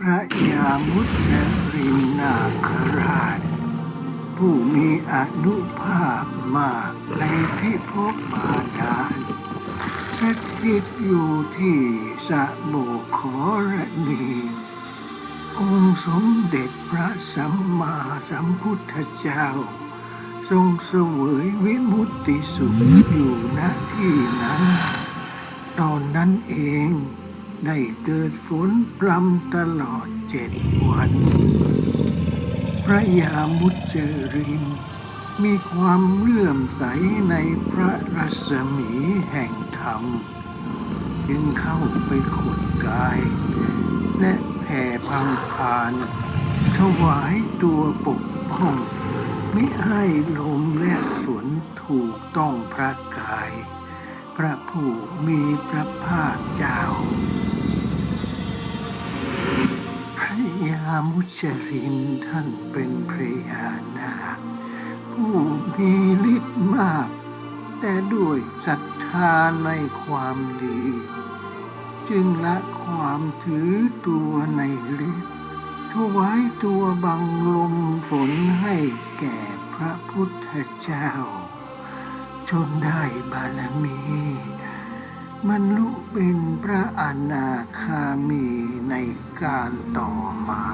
พระยามุสรินนาคราช ผู้มีอนุภาพมากในพิภพบาดาลสถิตอยู่ที่สะโบขรณีองค์สมเด็จพระสัมมาสัมพุทธเจ้า ทรงเสวยวิมุตติสุขอยู่ณที่นั้น ตอนนั้นเอง ได้เกิดฝนพรำตลอดเจ็ดวัน พระยามุจรินมีความเลื่อมใสในพระรัศมีแห่งธรรม จึงเข้าไปขดกาย และแผ่พังพาน ถวายตัวปกป้อง มิให้ลมและฝนถูกต้องพระกาย พระผู้มีพระภาคามุจรินท่านเป็นพระยานาคผู้มีฤทธิ์มาก แต่ด้วยศรัทธาในความดี จึงละความถือตัวในฤทธิ์ถวายตัวบังลมฝนให้แก่พระพุทธเจ้า จนได้บารมี มันลุเป็นพระอนาคามีในการต่อมา